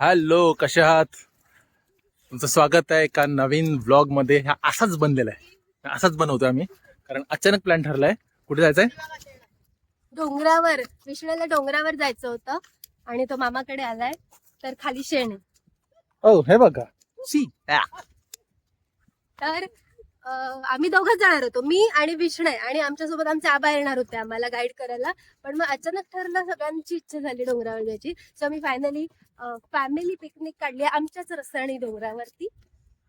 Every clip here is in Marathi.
हॅलो कसे आहात? तुमचं स्वागत आहे एका नवीन ब्लॉगमध्ये हा असाच बनलेला आहे. असाच बनवतोय आम्ही. कारण अचानक प्लॅन ठरलाय. कुठे जायचंय? डोंगरावर. विष्णूला डोंगरावर जायचं होतं आणि तो मामाकडे आलाय. तर खाली शेण आहे. ओ हे बघा. सी तर आम्ही दोघंच जाणार होतो. मी आणि विष्णू आहे आणि आमच्यासोबत आमचे आबा येणार होते आम्हाला गाईड करायला. पण मग अचानक ठरलं सगळ्यांची इच्छा झाली डोंगरावर जायची. सो मी फायनली फॅमिली पिकनिक काढली आमच्याच रस्त्याने डोंगरावरती.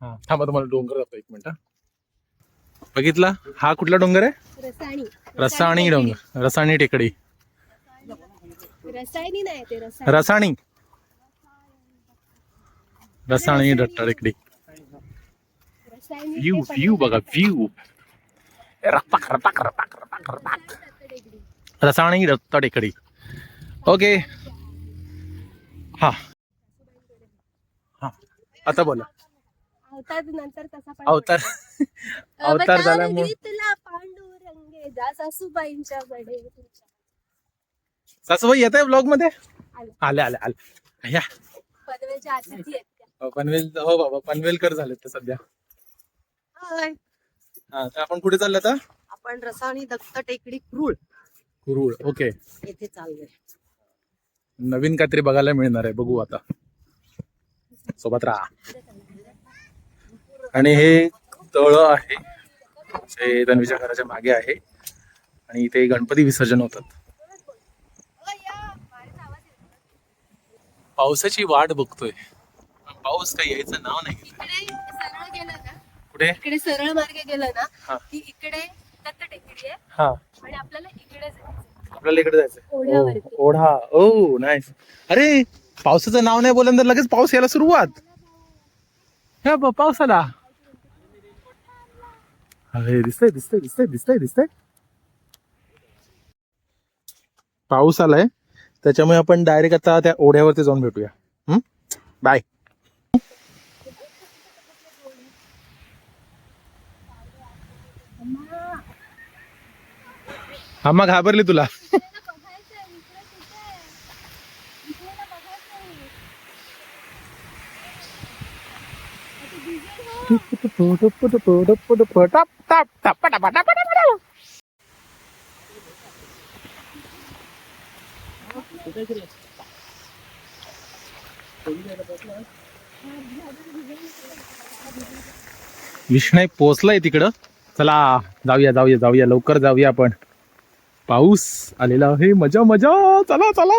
हा. थांबा तुम्हाला डोंगर जातो एक मिनिट. बघितला? हा कुठला डोंगर आहे? रसायनी. रसाणी डोंगर. रसाणी टेकडी. रसायनी नाही ते रसायनी. रसाणी रसाणी दट्टा टेकडी. व्ह्यू व्ह्यू बघा व्ह्यू रपाक रपाक रपाक रपाक रपाक. रसाणी दत्ता टेकडी ओके हा. हा. आता बोला. अवतार नंतर तसा पण अवतार अवतार झाल्यामुळे तुला पांडुरंगे जा सासूबाईंच्या कडे तुमच्या सासूबाई येत आहे ब्लॉगमध्ये आले. आले आले. या. पनवेलच्या अतिथी आहेत त्या. पनवेल हो बाबा पनवेलकर झाले ते सध्या. होय. हा तर आपण कुठे चाललो आता? आपण रसाणी दत्त टेकडी क्रूळ. कुरुळ ओके. येथे चाललोय. नवीन काहीतरी बघायला मिळणार आहे बघू आता. सोबत राहा. आणि हे तळ आहे जे तन्वीच्या घराच्या मागे आहे. आणि इथे गणपती विसर्जन होतात. पावसाची वाट बघतोय. पण पाऊस काही यायचं नाव नाही. इकडे सरळ गेलं ना कुठे इकडे सरळ मार्गे गेलं हा. ना की इकडे दत्त टेकडी आहे. हा. आणि आपल्याला इकडे जायचं आपल्याला इकडे ओढ्यावरती. ओ, ओढा. ओ नाईस अरे पावसाचं नाव नाही बोलल्यानंतर लगेच पाऊस यायला सुरुवात. ह्या ब- पाऊस आला अरे दिसतंय दिसतंय दिसतंय दिसतंय दिसतंय. पाऊस आलाय. त्याच्यामुळे आपण डायरेक्ट आता त्या ओढ्यावरती जाऊन भेटूया. बाय अम्मा घाबरली तुला. विष्णय पोचलाय तिकडं. चला जाऊया जाऊया जाऊया. लवकर जाऊया आपण. पाऊस आलेला आहे. मजा मजा. चला चला.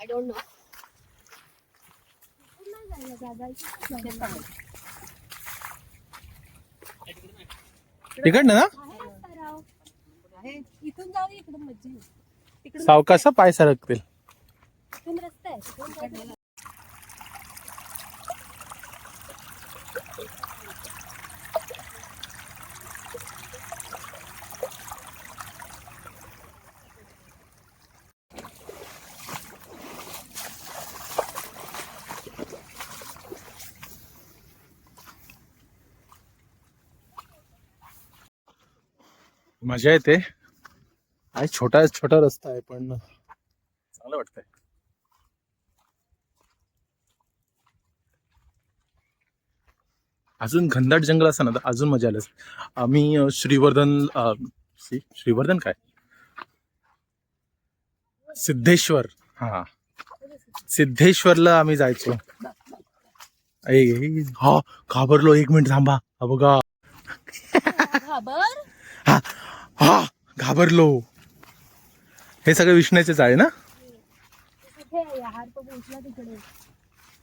आय डोंट नो तिकडनं ना? इथून जाऊ इकडून मज्जा येईल. तिकडून सावकाश पाय सरकतील इथून रस्ता आहे तिकडून जाऊ. मजा येते आहे छोटा छोटा रस्ता आहे पण चांगलं वाटतंय. अजून घनदाट जंगल असं ना तर अजून मजा आली. आम्ही श्रीवर्धन श्रीवर्धन काय? सिद्धेश्वर. हा. सिद्धेश्वरला आम्ही जायचो. हा घाबरलो एक मिनिट थांबा. हा बघा. घाबर? हा घाबरलो. हे सगळं विष्णूचेच आहे ना?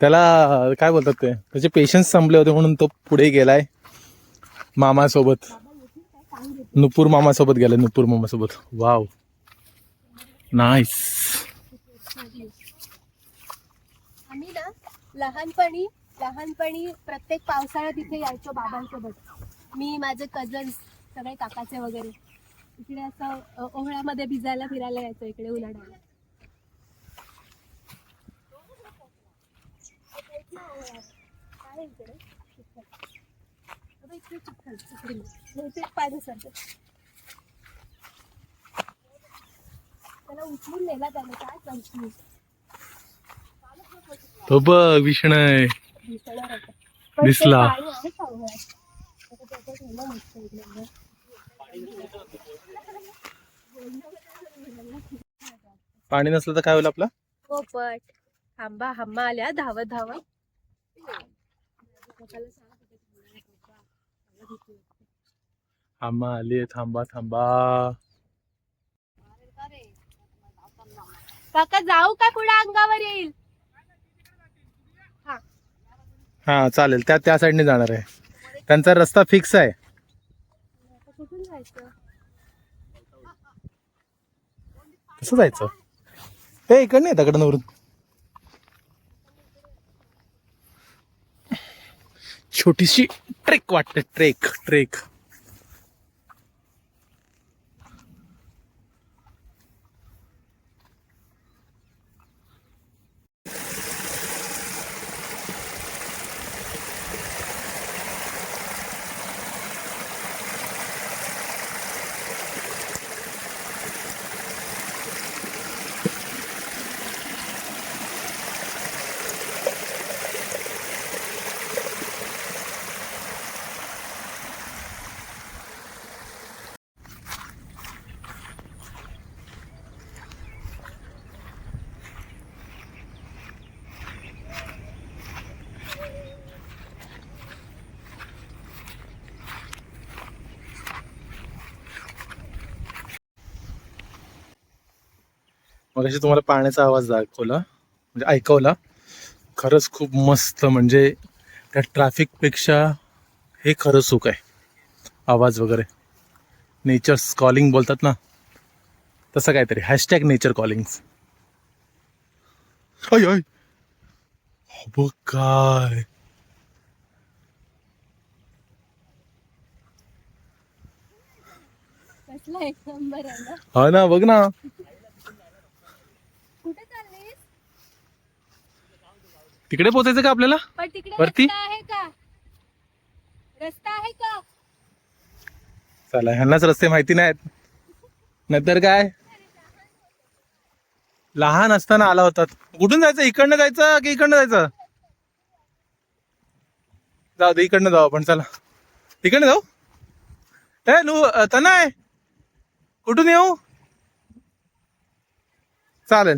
त्याला काय बोलतात ते? त्याचे पेशन्स संपले होते म्हणून तो पुढे गेलाय मामासोबत. नुपूर मामासोबत गेलाय नुपूर मामासोबत. वाव नाईस आम्ही ना लहानपणी लहानपणी प्रत्येक पावसाळ्यात इथे यायचो बाबांसोबत. मी माझे कझन्स सगळे काकाचे वगैरे. इकडे असं ओहळ्यामध्ये भिजायला फिरायला यायचो इकडे काय इकडे चिखल. त्याला उचलून नेला त्याने काय तो बघ दिसला. पाणी नसलं तर काय होईल आपलं? पोपट. आंबा हम्मा आल्या धावत धावत. आम्हा आली थांबा थांबा. काका जाऊ का कुठं अंगावर येईल? हा हा चालेल. त्या त्या साईडने जाणार आहे. त्यांचा रस्ता फिक्स आहे. कुठून जायचं? कसं जायचं? हे इकडे नाही दगडांवरून छोटीशी ट्रेक वाटते ट्रेक ट्रेक मग तुम्हाला पाण्याचा आवाज दाखवला म्हणजे ऐकवला. खरंच खूप मस्त म्हणजे त्या ट्रॅफिकपेक्षा हे खरं सुख आहे. आवाज वगैरे. नेचर कॉलिंग बोलतात ना. तसं काहीतरी. हॅशटॅग नेचर कॉलिंग अय अय बघ काय. हा ना बघ ना कुठे चाललीस तिकडे पोचायचं का आपल्याला? पण तिकडे वरती? रस्ता आहे का? रस्ता आहे का? चला ह्यांनाच रस्ते माहिती नाहीत. नाहीतर काय? लहान असताना आला होतात कुठून जायचं? इकडनं जायचं की इकडनं जायचं? जाऊ दे इकडनं जाऊ आपण चला. इकडनं जाऊ? ए लू तनाय कुठून येऊ? चालेल.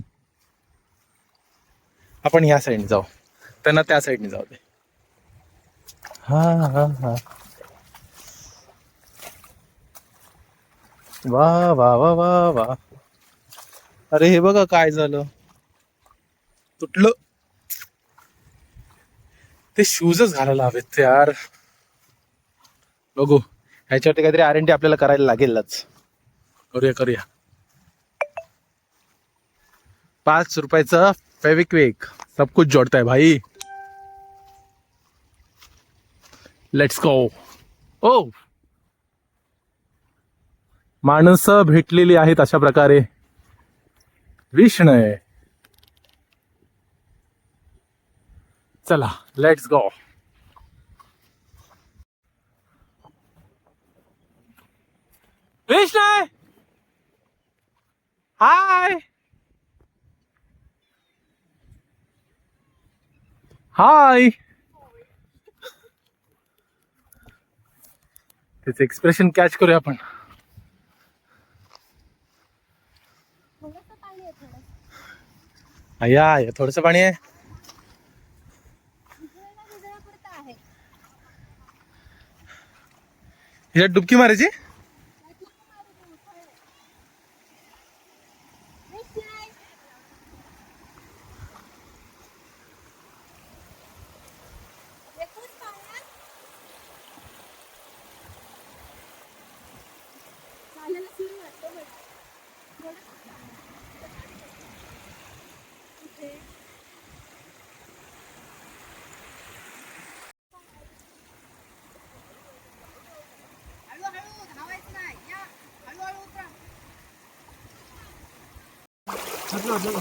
आपण ह्या साईडने जाऊ. त्यांना त्या साईडने जाऊ दे. हा हा हा. वा वा वा वा वा. अरे हे बघा काय झालं. तुटलं. ते शूजच घालायला हवेत ते यार. बघू. ह्याच्यावरती काहीतरी आर एन टी आपल्याला करायला लागेलच. करूया करूया. पाच रुपयाचं फेविक्विक. सब कुछ जोडता है भाई। लेट्स गो ओ माणसं भेटलेली आहेत अशा प्रकारे. विष्णय चला लेट्स गो विष्णय हाय हाय त्याचं एक्सप्रेशन कॅच करूया आपण. या थोडस पाणी आहे. भिजवायला डुबकी मारायची? 가져가, 가져가.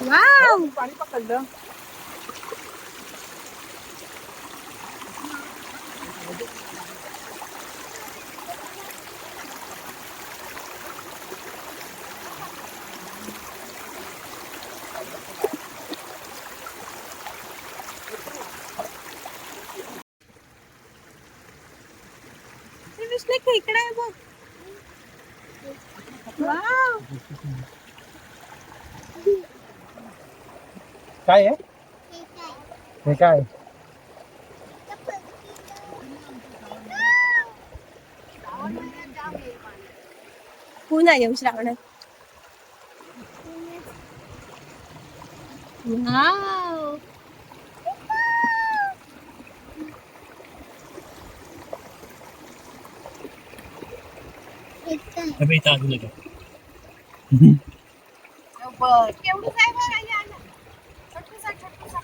와우! 어, 많이 깎았다. विष्णू खेकडा आहे बघ. वाव. काय आहे? हे काय? पुन्हा येऊ श्रावणात. वाव केवढं काय बघ आई आलं. छोटूसा, छोटूसा.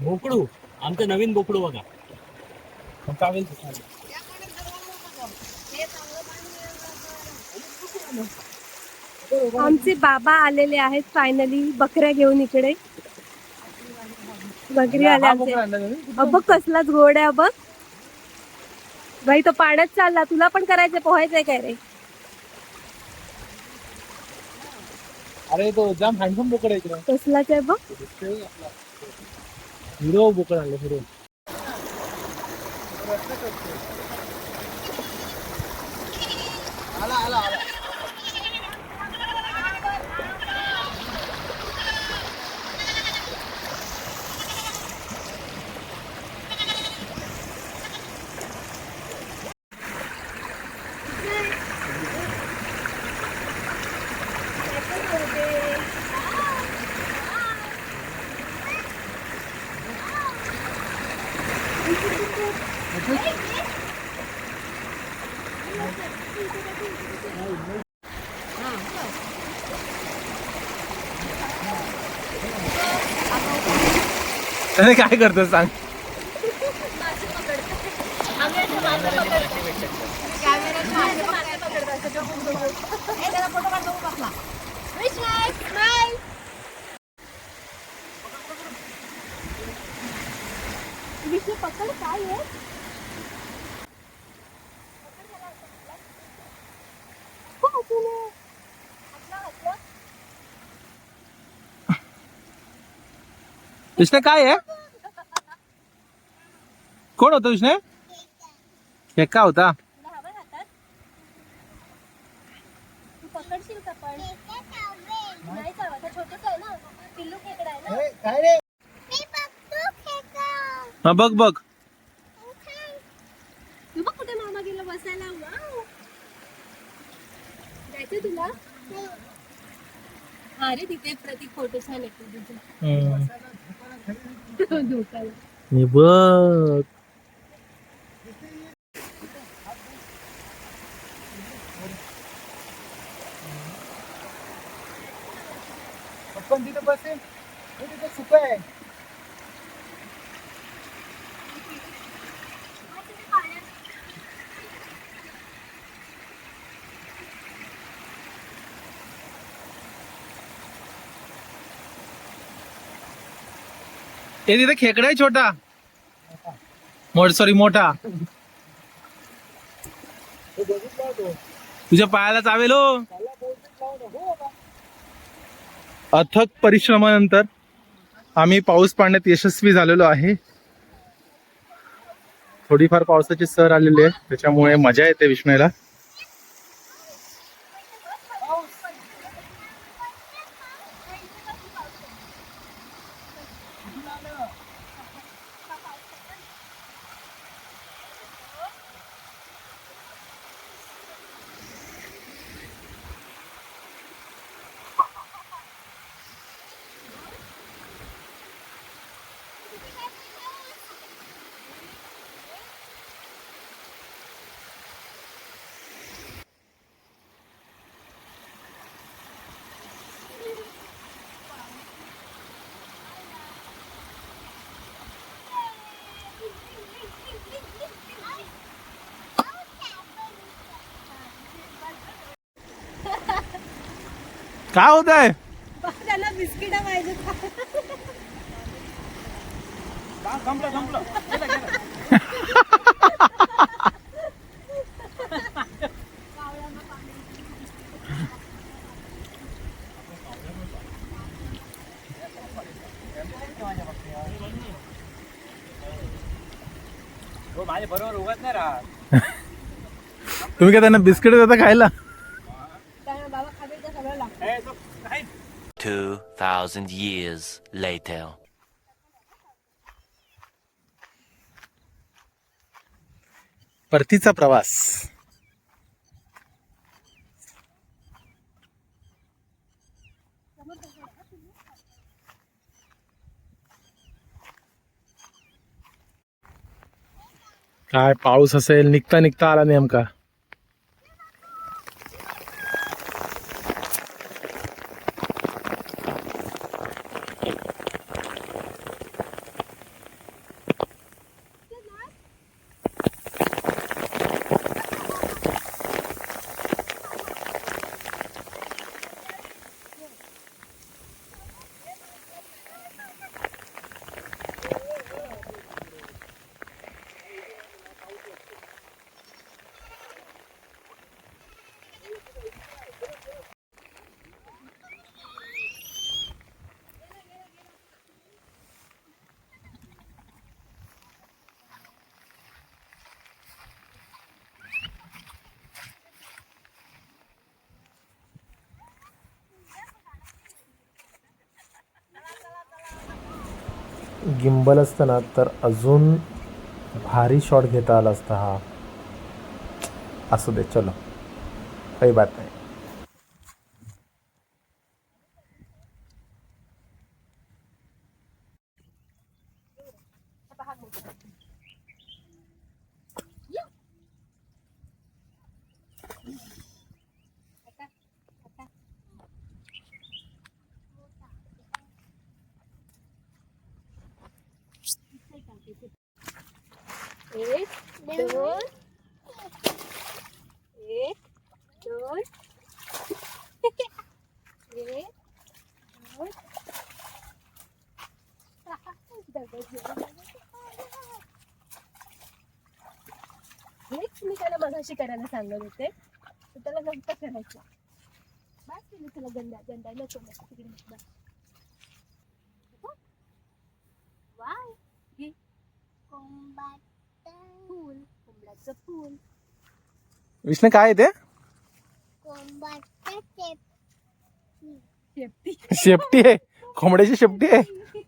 बोकडू आमचं नवीन बोकडू बघा. आमचे बाबा आलेले आहेत फायनली बकऱ्या घेऊन इकडे. बकरी आले आमचे अ, बघ कसलाच गोड आहे बघ. बाई तो पाण्यात चालला. तुला पण करायचंय पोहायचंय काय रे? अरे तो जाम हँडसम बोकड आहे इकडे. कसलाच आहे बघ हिरो बोकड आले हिरो. अरे काय करतो सांग. विषय काय आहे हो, तुला. हातला, हातला. विष्णू काय आहे कोण होतं विष्णू? हे का होता. तुला हवंय हातात? तू पकडशील का पण? नाही चावत, हा छोटंसं आहे ना. पिल्लू खेकडा आहे ना. काय रे? हा बघ बघ. कुठे मामा गेला बसायला. जायचं तुला? हा रे तिथे प्रतीक फोटो छान येतो तुझा धोकाला. बघ. ते तिथे खेकडा आहे छोटा. मोठ सॉरी मोठा. तुझ्या पायाला चावेल हो. अथक परिश्रमानंतर आम्ही पाऊस पाडण्यात यशस्वी झालेलो आहे. थोडीफार पावसाची सर आलेली आहे त्याच्यामुळे मजा येते विष्णूला. काय होत आहे? बिस्किट पाहिजे हो माझ्या बरोबर उगत नाही राहत. तुम्ही काय त्यांना बिस्किट देता खायला त्यामुळे बाबा खाते तर सगळं लागतं 2,000 years later. परतीचा प्रवास काय पाऊस असेल निघता निघता आला नेमका गिंबल असतं ना तर अजून भारी शॉट घेता आला असता हा. असू दे चलो. काही बात नाही. एक दोन एक दोन एक दोन हेच मी त्याला मगाशी करायला सांगत होते तर त्याला नंतर करायचं बस केलं त्याला गंडा गंडा नको नको तिकडे नको, बस. वाव घे फूल विष्णू काय आहे ते? शेपटी. शेपटी. आहे. कोंबड्याची शेपटी आहे.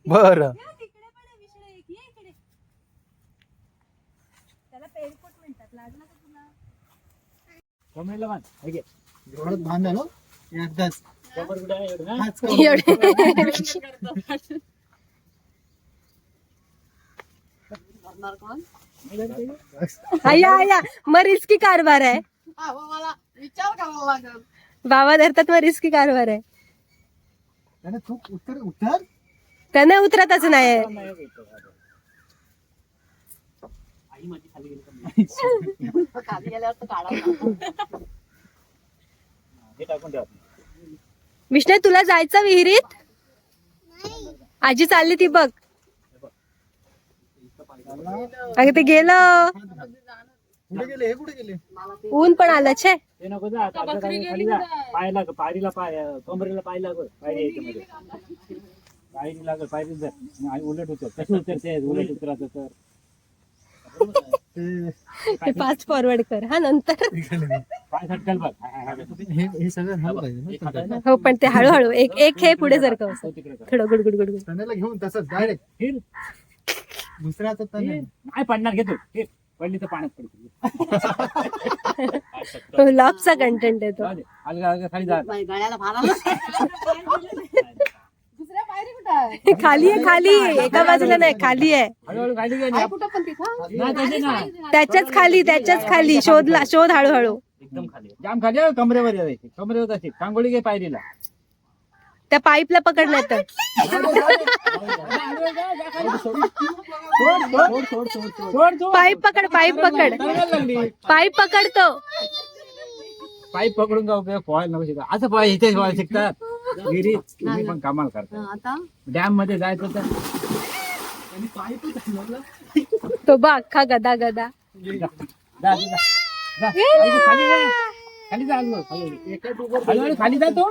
बर. या तिकडे पण आहे विषय एक. ये इकडे. त्याला पेरकोट म्हणतात. लागला का तुला. कमेंटला मान हे घे. एवढं भान झालं एकदाच. कमर कुठे आहे? एवढं? हाच कोण? आया आया मग रिस्की कारभार आहे. हा मग मला विचार करावा लागेल. बाबा धरतात मग रिस्की कारभार आहे. त्याने तू उतरतच नाही. खाली गेल्यावर विष्णू तुला जायचं विहिरीत? आजी चालली ती बघ. अगं ते गेलं. कुठे गेले? हे कुठे गेले? ऊन पण आलं छे. ते नको जा खाली जा. पायरीला पाय कमरेला पाय लागल पायरी याच्यामध्ये. पायरी लागल पायरी आणि उलट होतं कसं उतरते उलट उतरायचं तर. ते फास्ट फॉरवर्ड कर हा नंतर. पाय सटकल बघ. हा, हा, हा. हे हे सगळं पाहिजे ना हो पण ते हळूहळू एक एक हे पुढे जर कर. थोडं गुडगुड गुडगुड. तण्याला घेऊन तसंच डायरेक्ट. दुसऱ्याचं तणे नाही. पडणार घेतो. पडली तर पाण्यात पडतो लॉबचा कंटेंट येतो खाली जा. बाई, गळ्याला भार आलं. खाली आहे? खाली आहे एका बाजूला नाही खाली आहे. हळूहळू खाली घे ना. कुठं पण तिथं? नाही तशी ना. त्याच्याच खाली त्याच्याच खाली. शोधला शोध हळूहळू. एकदम खाली जाम खाली आहे, कमरेवर यायची कमरेवर अशी. कांगोळी घे पायरीला. त्या पाईपला सोड सोड पाईप पकड पाईप पकड पाईप पकडतो पाईप पकडून का उपयोग पोहायला नको शिका असं पोहाय इथे पोहायला शिकतात विहिरीत तुम्ही पण कमाल करता आता डॅममध्ये जायचं तर तो बा अख्खा गदा गदा खाली जा, खाली जा. खाली जा तो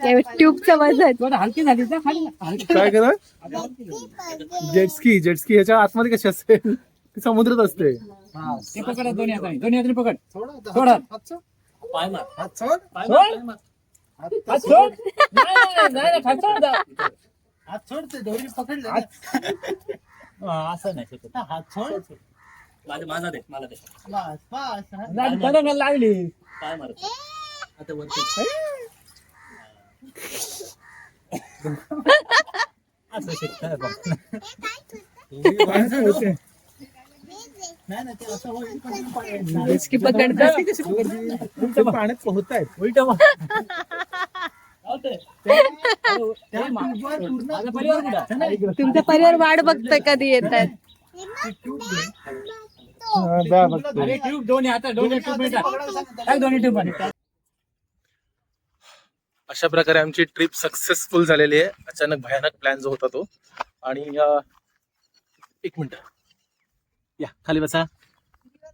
ट्यूबचं वजन हलकी झाली. काय करा. जेटस्की जेटस्की ह्याच्या आतमध्ये कशी असते ती समुद्रात असते हा, ते पकड दोन्ही हाताने दोन्ही हाताने पकड सोड आता. सोड हात. हात सोड. पाय मार हात सोड. सोड. हात हात सोड. नाही, हात सोड. हात पकडले असं नाही शकत. हात सोड माझा माझा दे मला दे लागली पाय मार आता वरती असं शिकतात बा. नाही नाही ते असं होईल पण ते पकडायचं. जेटस्की पकडतात ते पाण्यात पोहत आहेत उलट मग. त्या ट्यूबवर पूर्ण- माझा परिवार कुठं आहे? तुमचा परिवार वाट बघतोय कधी येतात अरे ट्यूब दोन्ही हातात दोन्ही ट्यूब मिळतात टाक दोन्ही ट्यूबमध्ये अशा प्रकारे आमची ट्रिप सक्सेसफुल झालेली आहे. अचानक भयानक प्लॅन जो होता तो. आणि एक मिनिट. या खाली बसा.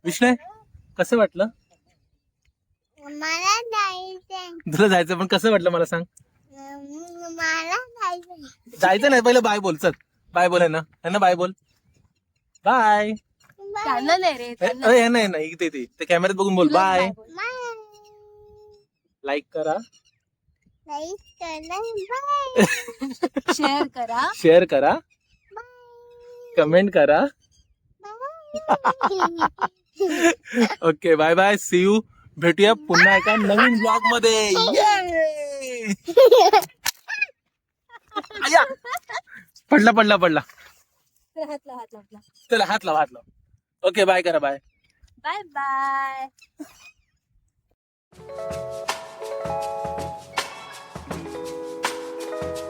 विष्णय कसं वाटलं? मला जायचंय. तुला जायचं पण कसं वाटलं मला सांग? मला जायचं नाही पहिलं बाय बोल चल. बाय बोल आहे ना है ना बाय. बोल बाय नाही रे त्यांना हे नाही. नाही इथे इथे. ते कॅमेऱ्यात बघून बोल. Bye bye. लाईक करा लाईक करा. बाय शेअर करा। शेअर करा। कमेंट करा। Okay bye bye see you भेटूया पुन्हा एका नवीन ब्लॉग मध्ये. पडला पडला पडला. हात लाव हात लाव चला हात लावा हात लावा ओके बाय करा बाय बाय बाय you